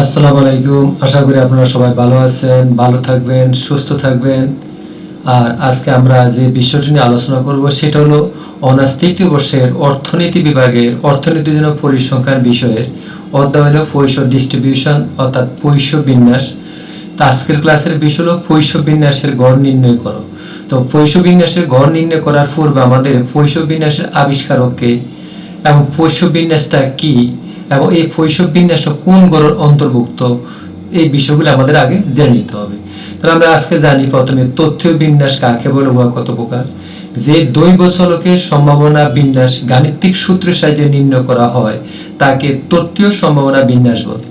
আসসালামু আলাইকুম। আশা করি আপনারা সবাই ভালো আছেন, ভালো থাকবেন, সুস্থ থাকবেন। আর আজকে আমরা যে বিষয়টি নিয়ে আলোচনা করব সেটা হলো অনার্স তৃতীয় বর্ষের অর্থনীতি বিভাগের অর্থনীতির জন্য পরিসংখ্যান বিষয়ের অধ্যায় হলো পৈশ ডিস্ট্রিবিউশন অর্থাৎ পৈশ বিন্যাস। তো আজকের ক্লাসের বিষয় হলো পৈশ বিন্যাসের গড় নির্ণয় করো। তো পৈশ বিন্যাসের গড় নির্ণয় করার পূর্বে আমাদের পৈশ বিন্যাসের আবিষ্কারককে এবং পৈশ বিন্যাসটা কি এবং এই পৈশব বিন্যাসটা কোন গড়ের অন্তর্ভুক্ত, এই বিষয়গুলো আমাদের আগে জেনে নিতে হবে। তাহলে আমরা আজকে জানি প্রথমে তথ্য বিন্যাস কাকে বলে, উহা কত প্রকার? যে দৈব চলকের সম্ভাবনা বিন্যাস গাণিতিক সূত্রের সাহায্যে নির্ণয় করা হয়, তাকে তথ্যীয় সম্ভাবনা বিন্যাস বলে।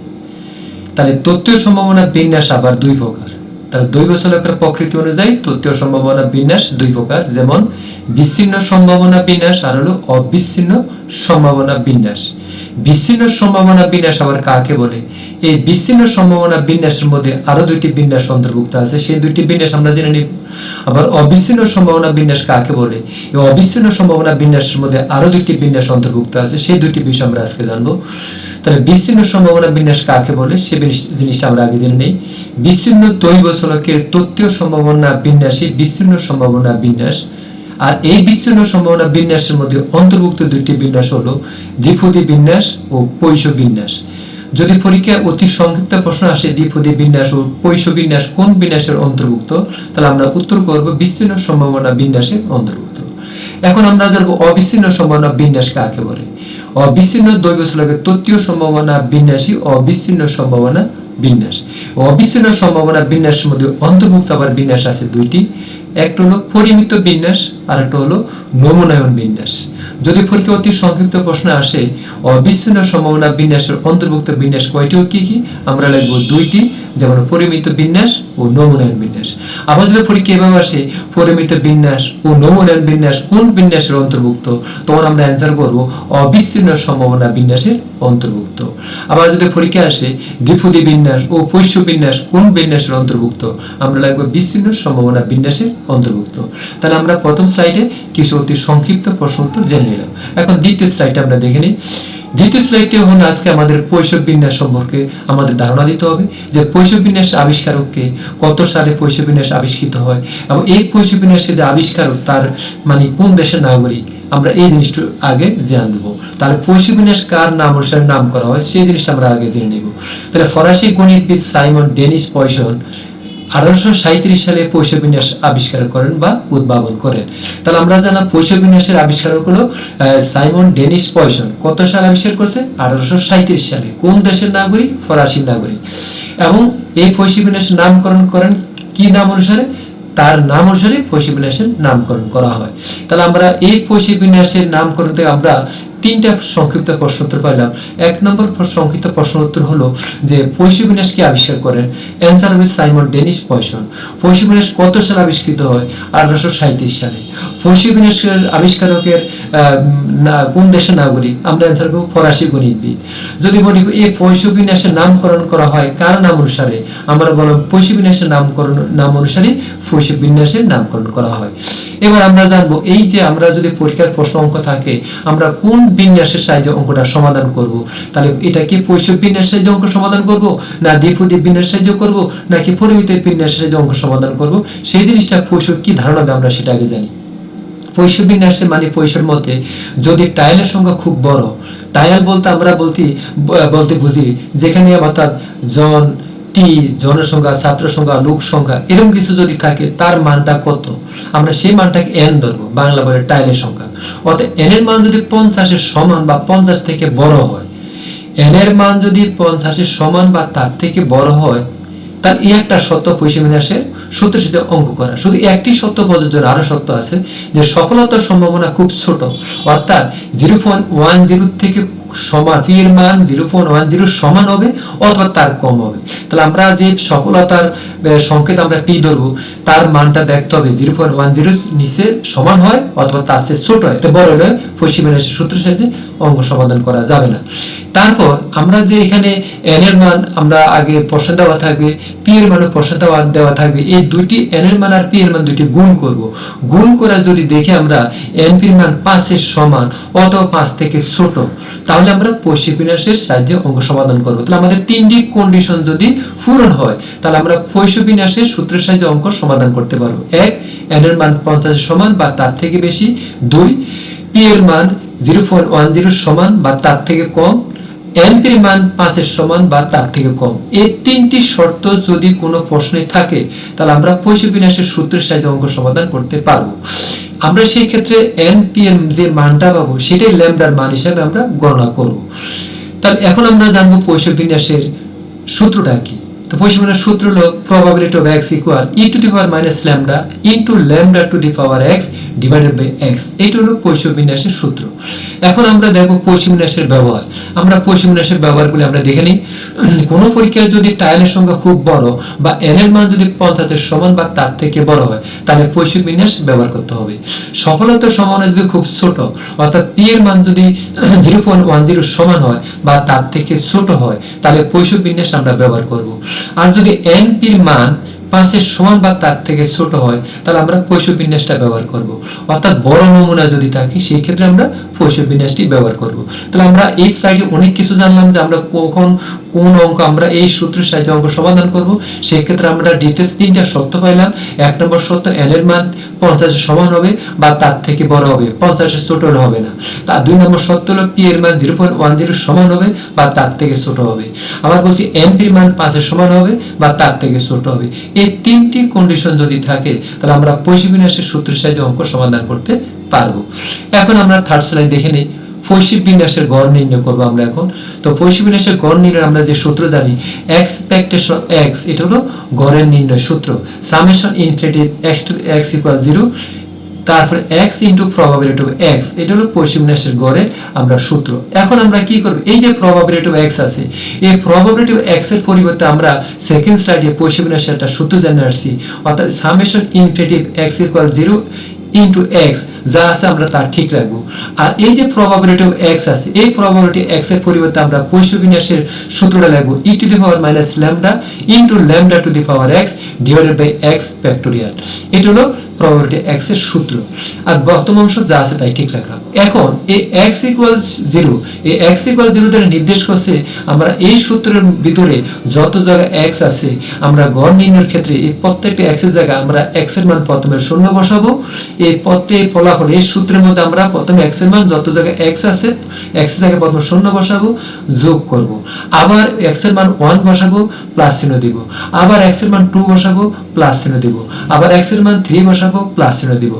তাহলে তথ্যীয় সম্ভাবনা বিন্যাস আবার দুই প্রকার। তাহলে দৈব চলকের প্রকৃতি অনুযায়ী তত্ত্বীয় সম্ভাবনা বিন্যাস দুই প্রকার, যেমন বিচ্ছিন্ন সম্ভাবনা বিন্যাস আর হলো অবিচ্ছিন্ন সম্ভাবনা বিন্যাস। বিচ্ছিন্ন সম্ভাবনা বিন্যাস আবার কাকে বলে? এই বিচ্ছিন্ন সম্ভাবনা বিন্যাসের মধ্যে আরও দুইটি বিন্যাস অন্তর্ভুক্ত আছে। সেই দুইটি বিন্যাস আমরা জেনে নিব। আবার অবিচ্ছিন্ন সম্ভাবনা বিন্যাস কাকে বলে? এই অবিচ্ছিন্ন সম্ভাবনা বিন্যাসের মধ্যে আরও দুইটি বিন্যাস অন্তর্ভুক্ত আছে। সেই দুইটি বিষয় আমরা আজকে জানব। তাহলে বিচ্ছিন্ন সম্ভাবনা বিন্যাস কাকে বলে? সে জিনিস- জিনিসটা আমরা আগে জেনে নেই। বিচ্ছিন্ন দৈব চলকের তত্ত্বীয় সম্ভাবনা বিন্যাসই বিচ্ছিন্ন সম্ভাবনা বিন্যাস। আর এই বিচ্ছিন্ন সম্ভাবনা বিন্যাসের মধ্যে অন্তর্ভুক্ত দুইটি বিন্যাস হলো দ্বিপদী বিন্যাস ও পৈশ বিন্যাস। যদি পরীক্ষায় অতি সংক্ষিপ্ত প্রশ্ন আসে দ্বিপদী বিন্যাস ও পৈশ বিন্যাস কোন বিন্যাসের অন্তর্ভুক্ত, তাহলে আমরা উত্তর করব বিচ্ছিন্ন সম্ভাবনা বিন্যাসের অন্তর্ভুক্ত। এখন আমরা জানব অবিচ্ছিন্ন সম্ভাবনা বিন্যাস কাকে বলে? অবিচ্ছিন্ন দৈব শ্লোকের তত্ত্বীয় সম্ভাবনা বিন্যাসই অবিচ্ছিন্ন সম্ভাবনা বিন্যাস। অবিচ্ছিন্ন সম্ভাবনা বিন্যাসের মধ্যে অন্তর্ভুক্ত আবার বিন্যাস আছে দুইটি। একটা হলো পরিমিত বিন্যাস আর একটা হলো নমুনায়ন বিন্যাস। যদি পরীক্ষা অতি সংক্ষিপ্ত প্রশ্ন আসে, অবিচ্ছিন্ন সম্ভাবনা বিন্যাসের অন্তর্ভুক্ত বিন্যাস কয়টি ও কি কি? আমরা লিখব দুইটি, যেমন পরিমিত বিন্যাস ও নমুনায়ন বিন্যাস। আবার যদি পরীক্ষা এভাবে আসে, পরিমিত বিন্যাস ও নমুনায়ন বিন্যাস কোন বিন্যাসের অন্তর্ভুক্ত? তখন আমরা অ্যান্সার করব অবিচ্ছিন্ন সম্ভাবনা বিন্যাসের অন্তর্ভুক্ত। আবার যদি পরীক্ষা আসে দ্বিপদী বিন্যাস ও পৈশ্য বিন্যাস কোন বিন্যাসের অন্তর্ভুক্ত? আমরা লাগবে বিচ্ছিন্ন সম্ভাবনা বিন্যাসের অন্তর্ভুক্ত। তাহলে আমরা প্রথম স্লাইডে কিছু অতি সংক্ষিপ্ত প্রশ্ন উত্তর জেনে নিলাম। এখন দ্বিতীয় স্লাইডে আমরা দেখে নিই। দ্বিতীয় স্লাইডটি হলো আজকে আমাদের পৈশব বিন্যাস সম্পর্কে আমাদের ধারণা দিতে হবে যে পৈশব বিন্যাস আবিষ্কারককে কত সালে পৈশব বিন্যাস আবিষ্কৃত হয় এবং এই পৈশব বিন্যাসের যে আবিষ্কারক, তার মানে কোন দেশের নাগরিক, আমরা এই জিনিসটা আগে জানব তাহলে পৈশব বিন্যাস কার নাম অনুসারে নাম করা হয়, সেই জিনিসটা আমরা আগে জেনে নেব। তাহলে ফরাসি গণিতবিদ সাইমন ডেনিস পয়সন আঠারোশো সালে পৈশ বিন্যাস আবিষ্কার করেন বা উদ্ভাবন করেন। তাহলে আমরা জানলাম পৈশ বিন্যাসের আবিষ্কারক হলো সাইমন ডেনিস পয়সন। কত সালে আবিষ্কার করছে? আঠারোশো সালে। কোন দেশের নাগরিক? ফরাসি নাগরিক। এবং এই পৈশ বিন্যাসের নামকরণ করেন কি নাম অনুসারে? তার নাম অনুসারে পৈশ বিন্যাসের নামকরণ করা হয়। তাহলে আমরা এই পৈশ বিন্যাসের নামকরণ থেকে আমরা তিনটা সংক্ষিপ্ত প্রশ্ন উত্তর পাইলাম। এক নম্বর সংক্ষিপ্ত প্রশ্ন উত্তর হলো যে পৈশ বিন্যাস কি আবিষ্কার করেন? অ্যান্সার হবে সাইমন ডেনিস পয়সন। পৈশ বিন্যাস কত সাল আবিষ্কৃত হয়? আঠারোশো সালে। পৈশ বিন্যাসের আবিষ্কারকের কোন দেশের নাগরিক? আমরা অ্যান্সার করব ফরাসি গণিতবিদ। যদি বলি এই পৈশ বিন্যাসের নামকরণ করা হয় কার নাম অনুসারে? আমরা বললাম পৈশ বিন্যাসের নামকরণ, নাম অনুসারে পৈশ বিন্যাসের নামকরণ করা হয়। এবার আমরা জানব এই যে আমরা যদি পরীক্ষার প্রশ্ন অঙ্ক থাকে, আমরা কোন বিন্যাসের সাহায্যে অঙ্কটা সমাধান করব? তাহলে এটা কি পৈশ বিন্যাসের সাহায্যে অঙ্ক সমাধান করব, না দ্বিপদী বিন্যাসের সাহায্যে করব, নাকি পরিমিত বিন্যাসের সাহায্যে অঙ্ক সমাধান করব? সেই জিনিসটা পৈশ কি ধারণা আমরা সেটা আগে জানি। পৈশ বিন্যাসের মানে পৈশের মধ্যে যদি টাইলের সংখ্যা খুব বড় টাইল বলতে আমরা বলতে বলতে বুঝি, যেখানে অর্থাৎ জন টি জনসংখ্যা ছাত্র সংখ্যা, লোক সংখ্যা, এরকম কিছু যদি থাকে, তার মানটা কত? আমরা সেই মানটাকে এন ধরবো, বাংলা বলে টাইলের সংখ্যা। অর্থাৎ এন এর মান যদি পঞ্চাশের সমান বা পঞ্চাশ থেকে বড় হয় এন এর মান যদি পঞ্চাশের সমান বা তার থেকে বড় হয় তার এই একটা সত্য পয়সা বিন্যাসের সূত্রের সাথে অঙ্ক করা। শুধু একটি সত্য প্রযোজ্য আরও সত্য আছে যে সফলতার সম্ভাবনা খুব ছোট। অর্থাৎ জিরো পয়েন্ট ওয়ান জিরো থেকে মান জিরো পয়েন্ট ওয়ান জিরো সমান হবে, অথবা তার কম হবে। তাহলে আমরা যে সফলতার সংকেত আমরা পি ধরবো? তার মানটা দেখতে হবে, জিরো পয়েন্ট ওয়ান জিরো নিচে সমান হয়, অথবা তার চেয়ে ছোট হয়। এটা বড় হলে পশ্চিম সূত্রের সাহায্যে অঙ্ক সমাধান করা যাবে না। তারপর আমরা যে এখানে এন এর মান, আমরা আগে প্রশ্ন দেওয়া থাকবে পি এর মানে প্রশ্ন দেওয়া দেওয়া থাকবে। এই এন এর মান আর পি এর মান দুইটি গুণ করব। গুণ করে যদি দেখে আমরা এন পির মান পাঁচের সমান, অথবা পাঁচ থেকে ছোট, তাহলে তাহলে আমরা পৈশিক বিন্যাসের সাহায্যে অঙ্ক সমাধান করব। তাহলে আমাদের তিনটি কন্ডিশন যদি পূরণ হয়, তাহলে আমরা পৈশিক বিন্যাসের সূত্রের সাহায্যে অঙ্ক সমাধান করতে পারব। এক এন এর মান পঞ্চাশ সমান বা তার থেকে বেশি। দুই পি এর মান জিরো পয়েন্ট ওয়ান জিরো সমান বা তার থেকে কম। এর মান পাঁচের সমান বা তার থেকে কম। এই তিনটি শর্ত যদি কোনো প্রশ্নে থাকে, তাহলে আমরা পৈশিক বিন্যাসের সূত্রের সাহায্যে অঙ্ক সমাধান করতে পারব। আমরা সেই ক্ষেত্রে এন পি এম যে মানটা পাবো, সেটাই ল্যামডার মান হিসাবে আমরা গণনা করব। তাহলে এখন আমরা জানব পৈশিক বিন্যাসের সূত্রটা কি। তো পৈশিক বিন্যাস সূত্র হলো probability of x equal e to the power minus lambda into lambda to the power x divided by x, এইটা হলো পৈশিক বিন্যাসের সূত্র। এখন আমরা দেখব পৈশিক বিন্যাসের ব্যবহার। আমরা পৈশিক বিন্যাসের ব্যবহারগুলি আমরা দেখে নিই। কোনো পরীক্ষায় যদি টাইলের সংখ্যা খুব বড় বা n এর মান যদি পঞ্চাশের সমান বা তার থেকে বড় হয়, তাহলে পৈশিক বিন্যাস ব্যবহার করতে হবে। সফলতার সম্ভাবনা যদি খুব ছোট, অর্থাৎ p এর মান যদি জিরো পয়েন্ট ওয়ান জিরো সমান হয় বা তার থেকে ছোট হয়, তাহলে পৈশিক বিন্যাস আমরা ব্যবহার করব। আর যদি এন এর মান পাঁচের সমান বা তার থেকে ছোট হয়, তাহলে আমরা পশু বিন্যাসটা ব্যবহার করব। অর্থাৎ বড় নমুনা যদি থাকে, সেই ক্ষেত্রে আমরা পশু বিন্যাসটি ব্যবহার করব। তাহলে আমরা এই স্লাইডে অনেক কিছু জানলাম যে আমরা কখন কোন অঙ্ক আমরা এই সূত্রের সাহায্যে অঙ্ক সমাধান করব? সেই ক্ষেত্রে আমরা ডিটেলস তিনটা সত্য পাইলাম। এক নম্বর সত্য এল এর মান পঞ্চাশের সমান হবে বা তার থেকে বড় হবে। পঞ্চাশের ছোট হবে না। তার দুই নম্বর সত্য হলো পি এর মান জিরো পয়েন্ট ওয়ান জিরো সমান হবে বা তার থেকে ছোট হবে। আবার বলছি এন পির মান পাঁচের সমান হবে বা তার থেকে ছোট হবে। এই তিনটি কন্ডিশন যদি থাকে, তাহলে আমরা পৈশী বিন্যাসের সূত্রের সাহায্যে অঙ্ক সমাধান করতে পারব। এখন আমরা থার্ড স্লাইড দেখে নিই। ফৈশিক বিন্যাসের গড় নির্ণয় করব আমরা এখন। তো ফৈশিক বিন্যাসের গড় নির্ণয় আমরা যে সূত্র জানি এক্সপেক্টেশন এক্স এটা হলো গড়ের নির্ণয় সূত্র। Summation infinitive x to x equal zero তারপরে x into probability of x এটা হলো পশ্চিমনাশের গড়ের আমরা সূত্র। এখন আমরা কি করব? এই যে প্রবাবিলিটি অফ এক্স আছে, এই প্রবাবিলিটি অফ এক্সের পরিবর্তে আমরা সেকেন্ড স্লাইডে পশ্চিমনাশের একটা সূত্র জানে আসছি। অর্থাৎ summation infinitive x equal zero into x যা আছে আমরা তা ঠিক রাখব। আর এই যে প্রবাবিলিটি অফ এক্স আছে, এই প্রবাবিলিটি এক্সের পরিবর্তে আমরা পৈশ্য বিন্যাসের সূত্রটা লাগবো e to the power minus lambda into lambda to the power x divided by x factorial এটা হলো প্রবাবিলিটি এক্সের সূত্র। আর বর্তমান অংশ যা আছে তাই ঠিক রাখলাম এখন এই এক্স ইকুয়াল জিরো এই এক্স ইকুয়াল জিরো দ্বারা নির্দেশ করছে আমরা এই সূত্রের ভিতরে যত জায়গায় এক্স আছে, আমরা গড় নির্ণয়ের ক্ষেত্রে এই প্রত্যেকটা এক্সের জায়গায় আমরা এক্সের মান প্রথমে শূন্য বসাবো। এই প্রত্যেক ফলাফল এই সূত্রের মধ্যে আমরা প্রথমে এক্সের মান যত জায়গায় এক্স আছে এক্স জায়গায় প্রথমে শূন্য বসাবো, যোগ করব। আবার এক্সের মান ওয়ান বসাবো প্লাস চিহ্ন দিব। আবার এক্সের মান টু বসাবো প্লাস চিহ্ন দিব। আবার এক্সের মান থ্রি বসাবো প্লাস চিহ্ন দিব।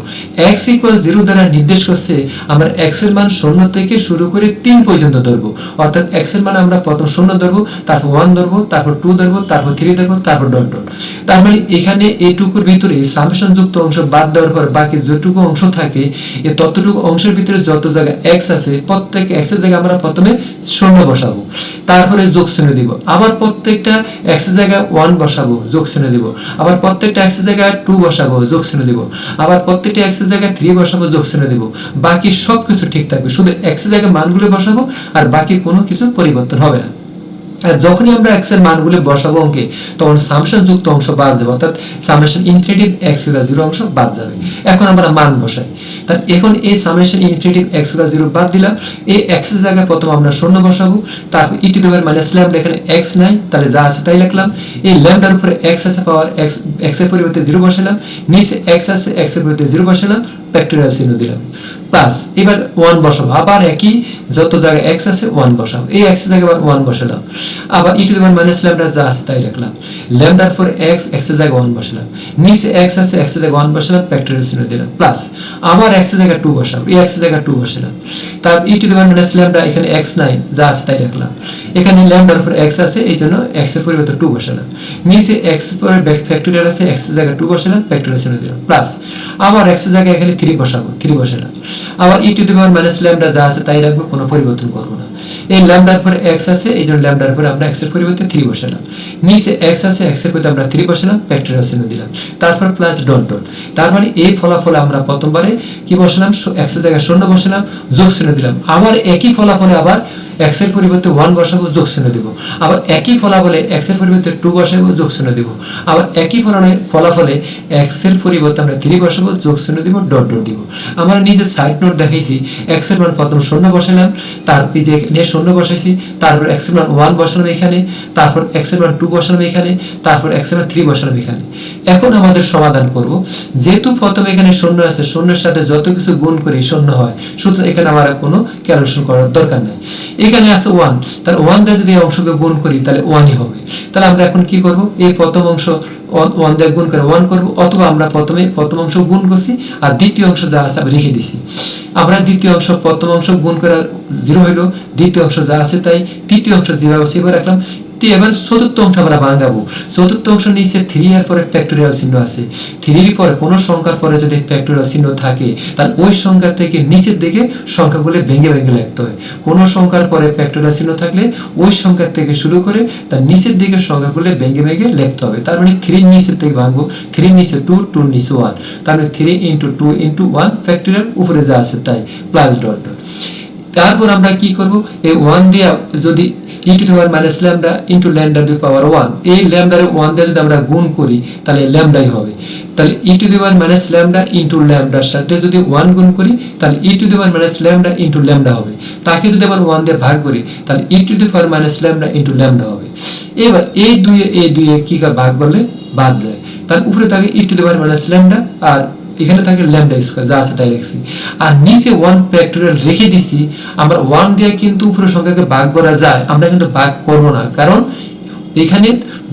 এক্স ইকুয়াল জিরো দ্বারা নির্দেশ করছে, আমরা এক্সের মান শূন্য থেকে শুরু করে তিন পর্যন্ত ধরবো। অর্থাৎ এক্সের মান আমরা প্রথম শূন্য ধরবো, তারপর ওয়ান ধরবো, তারপর টু ধরবো, তারপর থ্রি ধরবো, তারপর ডট ডট তার মানে এখানে এইটুকুর ভিতরে সামেশন যুক্ত অংশ বাদ দেওয়ার পর বাকি যেটুকু অংশ থাকে এই ততটুকু অংশের ভিতরে যত জায়গায় এক্স আছে, প্রত্যেক এক্সের জায়গায় আমরা প্রথমে শূন্য বসাবো। তারপরে যোগ চিহ্ন দিব। আবার প্রত্যেকটা এক্সের জায়গায় ওয়ান বসাবো, যোগ চিহ্ন দিব। আবার প্রত্যেকটা এক্সের জায়গায় টু বসাবো, যোগ চিহ্ন দিব। আবার প্রত্যেকটি এক্সের জায়গায় থ্রি বসাবো, যোগ চিহ্ন দিব। বাকি সব কিছু ঠিক থাকবে। শুধু এক্সের জায়গায় মানগুলো বসাবো আর বাকি কোনো কিছু পরিবর্তন হবে না। আর যখনই আমরা এক্সের মানগুলো বসাবো অঙ্কে, তখন সামশন যুক্ত অংশ বাদ যাবে, অর্থাৎ summation infinitive x equal zero অংশ বাদ যাবে। এখন আমরা মান বসাই। তাহলে এখন এই summation infinitive x equal zero বাদ দিলাম। এই এক্সের জায়গায় প্রথম আমরা শূন্য বসাবো। তারপর e to the power minus lambda এখানে এক্স নাই, তাহলে যা আছে তাই লিখলাম। এই ল্যামডার উপরে এক্স আছে পাওয়ার এক্স এক্সের পরিবর্তে জিরো বসালাম। নিচে এক্স আছে এক্সের পরিবর্তে জিরো বসালাম। ফ্যাক্টোরিয়াল চিহ্ন দিলাম। প্লাস এবার ওয়ান বসাবো। আবার একই, যত জায়গায় এক্স আছে ওয়ান বসাবো। এই এক্স জায়গায় আবার ওয়ান বসালাম। আবার e to the power minus lambda যা আছে, তাই রাখলাম। ল্যামডার পর এক্স এক্সের জায়গায় ওয়ান বসালাম। নিচে এক্স আছে এক্সের জায়গায় ওয়ান বসালাম ফ্যাক্টোরিয়াল চিহ্ন দিলাম। প্লাস আবার এক্সের জায়গায় টু বসাবো। এই এক্সের জায়গায় টু বসালাম। তার e to the power minus lambda এখানে এক্স নাই, যা আছে, তাই রাখলাম। এখানে ল্যামডার উপর এক্স আছে, এই জন্য এক্সের পরিবর্তে টু বসালাম। নিচে এক্স পরে ফ্যাক্টোরিয়াল আছে এক্সের জায়গায় টু বসালাম ফ্যাক্টোরিয়াল চিহ্ন দিলাম। প্লাস আবার এক্স জায়গায় এখানে থ্রি বসাবো থ্রি বসালাম আবার e to the power minus lambda যা আছে তাই রাখব, কোনো পরিবর্তন করব না। এই ল্যামডার পরে এক্স আছে, এই জন্য ল্যামডার পরে আমরা এক্সের পরিবর্তে থ্রি বসালাম। নিচে এক্স আছে এক্সের পরিবর্তে আমরা থ্রি বসালাম ফ্যাক্টোরিয়াল চিহ্ন দিলাম। তারপর প্লাস ডট ডট তার মানে এই ফলাফলে আমরা প্রথমবারে কি বসালাম? এক্সের জায়গায় শূন্য বসালাম যোগ চিহ্ন দিলাম। আবার একই ফলাফলে আবার এক্সের পরিবর্তে ওয়ান বসাবো, যোগ চিহ্ন দিব। আবার একই ফলাফলে এক্সের পরিবর্তে টু বসাবো, যোগ চিহ্ন দিব। আবার একই ফলাফলে এক্সের পরিবর্তে আমরা থ্রি বসাবো, যোগ চিহ্ন দিব ডট ডট দিব। আমরা নিজে সাইড নোট দেখাইছি এক্সের মান প্রথম শূন্য বসালাম, তার এই যে এখানে শূন্য বসাইছি, তারপর এক্সের মান ওয়ান বসালাম এখানে, তারপর এক্সের মান টু বসালাম এখানে, তারপর এক্সের মান থ্রি বসালাম এখানে। এখন আমাদের সমাধান করব, যেহেতু প্রথমে এখানে শূন্য আছে, শূন্যের সাথে যত কিছু গুণ করি শূন্য হয়, সুতরাং এখানে আমার কোনো ক্যালকুলেশন করার দরকার নাই। এখানে আছে ওয়ান তাহলে ওয়ান দিয়ে যদি অংশকে গুণ করি, তাহলে ওয়ানই হবে। তাহলে আমরা এখন কি করব? এই প্রথম অংশ ওয়ান দিয়ে গুণ করে ওয়ান করব, অথবা আমরা প্রথমে প্রথম অংশ গুণ করছি, আর দ্বিতীয় অংশ যা আছে আমি রেখে দিছি। আমরা দ্বিতীয় অংশ, প্রথম অংশ গুণ করে জিরো হইল, দ্বিতীয় অংশ যা আছে তাই তৃতীয় অংশ যেভাবে সেভাবে রাখলাম তো এবার চতুর্থ অংশ আমরা ভাঙাবো চতুর্থ অংশ নিচে থ্রি এর পরে ফ্যাক্টোরিয়াল চিহ্ন আছে। থ্রির পরে কোনো সংখ্যার পরে যদি ফ্যাক্টোরিয়াল চিহ্ন থাকে, তাহলে ওই সংখ্যা থেকে নিচের দিকে সংখ্যাগুলো ভেঙে ভেঙে লিখতে হয়। কোনো সংখ্যার পরে ফ্যাক্টোরিয়াল চিহ্ন থাকলে ওই সংখ্যা থেকে শুরু করে তার নিচের দিকে সংখ্যাগুলো ভেঙে ভেঙে লিখতে হবে। তার মানে থ্রির নিচের থেকে ভাঙবো। থ্রির নিচে টু টু নিচে ওয়ান তার মানে three into two into one factorial উপরে যা আছে তাই প্লাস ডট ডট তারপর আমরা কি করব? এই ওয়ান দিয়ে যদি e to the power minus lambda into lambda to power one এই ল্যামডার ওয়ান দিয়ে যদি আমরা গুণ করি, তাহলে ল্যামডাই হবে। তাহলে e to the power minus lambda into ল্যামডার সাথে যদি ওয়ান গুণ করি, তাহলে e to the power minus lambda into lambda হবে। তাকে যদি আবার ওয়ান দিয়ে ভাগ করি, তাহলে e to the power minus lambda into lambda হবে। এবার এই দুইয়ে এই দুইয়ে কি ভাগ করলে? বাদ যায়। তার উপরে থাকে e to the power minus lambda আর এখানে থাকে ল্যামডা স্কোয়ার যা আছে তাই আর নিচে ওয়ান ফ্যাক্টোরিয়াল রেখে দিছি, আমরা ওয়ান দিয়ে কিন্তু উপরের সংখ্যাকে ভাগ করা যায়, আমরা কিন্তু ভাগ করব না। কারণ এখানে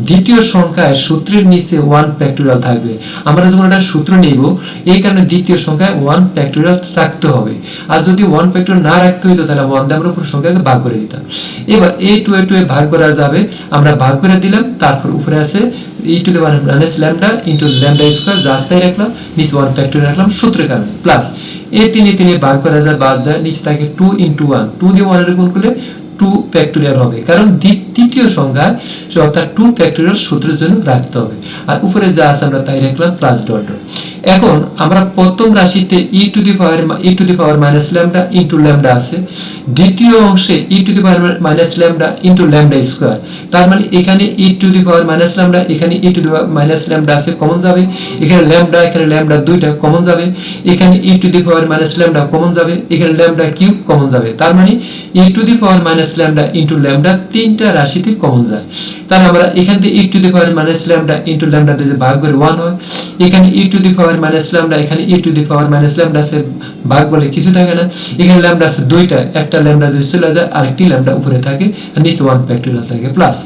দ্বিতীয় সংখ্যায় সূত্রের নিচে ওয়ান ফ্যাক্টোরিয়াল থাকবে। আমরা যখন একটা সূত্র নিব, এই কারণে দ্বিতীয় সংখ্যায় ওয়ান ফ্যাক্টোরিয়াল রাখতে হবে। আর যদি ওয়ান ফ্যাক্টোরিয়াল না রাখতে হইতো, তাহলে ওয়ান দিয়ে আমরা উপর সংখ্যাকে ভাগ করে দিতাম। এবার এ টু এ টু এ ভাগ করা যাবে। আমরা ভাগ করে দিলাম, তারপর উপরে আছে e to the one minus lambda into lambda square যা স্থায়ী রাখলাম, নিচে ওয়ান ফ্যাক্টোরিয়াল রাখলাম সূত্রের কারণে। প্লাস এ তিনে তিনে ভাগ করা যায়, বাদ যায়, নিচে থাকে টু ইন্টু ওয়ান টু দিয়ে ওয়ানের গুণ করলে ফ্যাক্টোরিয়াল হবে। কারণ তৃতীয় সংখ্যা অর্থাৎ টু ফ্যাক্টোরিয়াল সূত্রের জন্য রাখতে হবে। আর উপরে যা আছে আমরা তাই রাখলাম প্লাস ডট ডট এখন আমরা প্রথম রাশিতে e to the power e to the power minus lambda into lambda আছে। দ্বিতীয় অংশে e to the power minus lambda into lambda square তার মানে এখানে e to the power minus lambda এখানে e to the power minus lambda আছে common যাবে। এখানে ল্যামডা এখানে ল্যামডা দুইটা কমন যাবে। এখানে e to the power minus lambda common যাবে। এখানে ল্যামডা কিউব কমন যাবে। তার মানে e to the power minus lambda into lambda তিনটা রাশিতে কমন যায়। তাহলে আমরা এখান থেকে e to the power minus lambda into lambda দিয়ে ভাগ করে ওয়ান হয়। এখানে e to the power minus lambda এখানে e to the power minus lambda আছে ভাগ বলে কিছু থাকে না। এখানে ল্যামডা আছে দুইটা, একটা ল্যামডা যদি চলে যায়, আরেকটি ল্যামডা উপরে থাকে নিচে ওয়ান ফ্যাক্টোরিয়াল থাকে প্লাস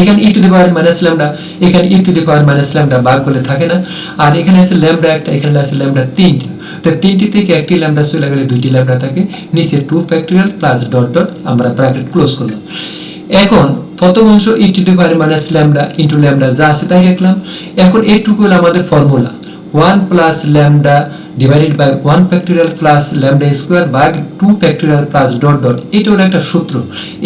এখানে e to the power minus lambda এখানে e to the power minus lambda ভাগ করলে থাকে না। আর এখানে আছে ল্যামডা একটা, এখানে আছে ল্যামডা তিনটা। তো তিনটি থেকে একটি ল্যামডা চলে গেলে দুইটি ল্যামডা থাকে, নিচে two factorial plus dot dot আমরা ব্র্যাকেট ক্লোজ করলাম। এখন, প্রথম অংশ e to the power minus lambda into lambda যা আছে তাই রাখলাম এখন এইটুকু হলো আমাদের formula one plus lambda divided by one factorial plus lambda square by two factorial plus dot dot এটা হলো একটা সূত্র।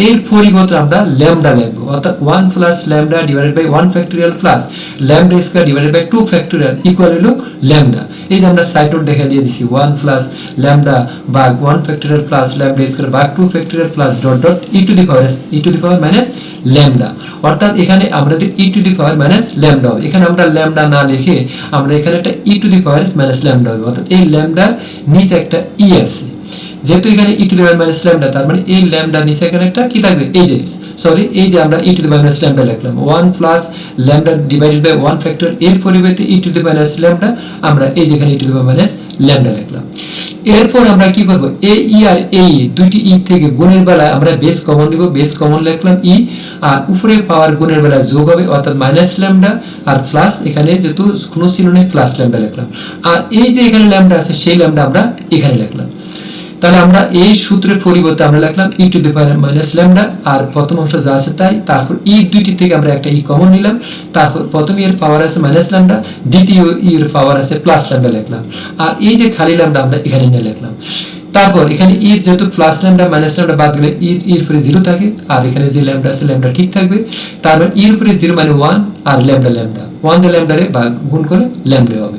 এর পরিবর্তে আমরা ল্যামডা লিখব, অর্থাৎ one plus lambda divided by one factorial plus lambda square divided by two factorial equal হলো ল্যামডা এই যে আমরা সাইড নোট দেখে দিয়ে দিছি one plus lambda by one factorial plus lambda square by two factorial plus dot dot e to the power e to the power minus lambda অর্থাৎ এখানে আমাদের e to the power minus lambda হবে। এখানে আমরা lambda না লিখে আমরা এখানে একটা e to the power minus lambda হবে। অর্থাৎ এই ল্যামডার নিচে একটা ই আছে। যেহেতু এখানে e to the power minus lambda তার মানে এই ল্যামডা নিচে এখানে একটা কি থাকবে? এই যে সরি এই যে আমরা e to the power minus lambda লিখলাম। One plus lambda divided by one factor এর পরিবর্তে e to the minus lambda আমরা এই যেখানে e to the power minus lambda লিখলাম। এরপর আমরা কি করব? এ, ই আর এ দুইটি ই থেকে গুণের বেলায় আমরা বেস কমন নিব। বেস কমন লিখলাম ই, আর উপরে পাওয়ার গুণের বেলায় যোগ হবে, অর্থাৎ মাইনাস ল্যামডা, আর প্লাস এখানে যেহেতু কোনো চিহ্ন নেই প্লাস ল্যামডা লিখলাম। আর এই যে এখানে ল্যামডা আছে, সেই ল্যামডা আমরা এখানে লিখলাম। তাহলে আমরা এই সূত্রের পরিবর্তে আমরা লিখলাম e to the power minus lambda আর প্রথম অংশ যা আছে তাই। তারপর ই দুইটি থেকে আমরা একটা ই কমন নিলাম। তারপর প্রথম এর পাওয়ার আছে মাইনাস ল্যামডা দ্বিতীয় ই এর পাওয়ার আছে প্লাস ল্যামডা লিখলাম। আর এই যে খালি ল্যামডা আমরা এখানে নিয়ে লিখলাম। তারপর এখানে ই যেহেতু প্লাস ল্যামডা মাইনাস ল্যামডা বাদ গেলে ই এর উপরে জিরো থাকে, আর এখানে যে ল্যামডা আছে ল্যামডা ঠিক থাকবে। তারপর ই এর উপরে জিরো মানে ওয়ান আর ল্যামডা ল্যামডা ওয়ান দিয়ে ল্যামডারে বা গুণ করে ল্যামডা হবে।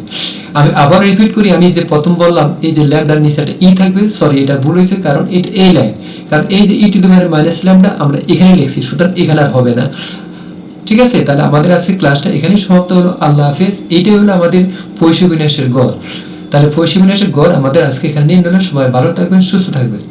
আমি আবার রিপিট করি, আমি যে প্রথম বললাম, এই যে ল্যামডার নিচে একটা ই থাকবে সরি এটা ভুল হয়েছে, কারণ এটা এই লাইন কারণ এই যে e to the minus lambda আমরা এখানে লিখছি, সুতরাং এখানে আর হবে না। ঠিক আছে? তাহলে আমাদের আজকে ক্লাসটা এখানেই সমাপ্ত হলো। আল্লাহ হাফেজ। এইটাই হলো আমাদের পৈশ বিন্যাসের গড়। তাহলে পৈশ বিন্যাসের গড় আমাদের আজকে এখানে নিয়ে হলো। সবাই ভালো থাকবেন সুস্থ থাকবেন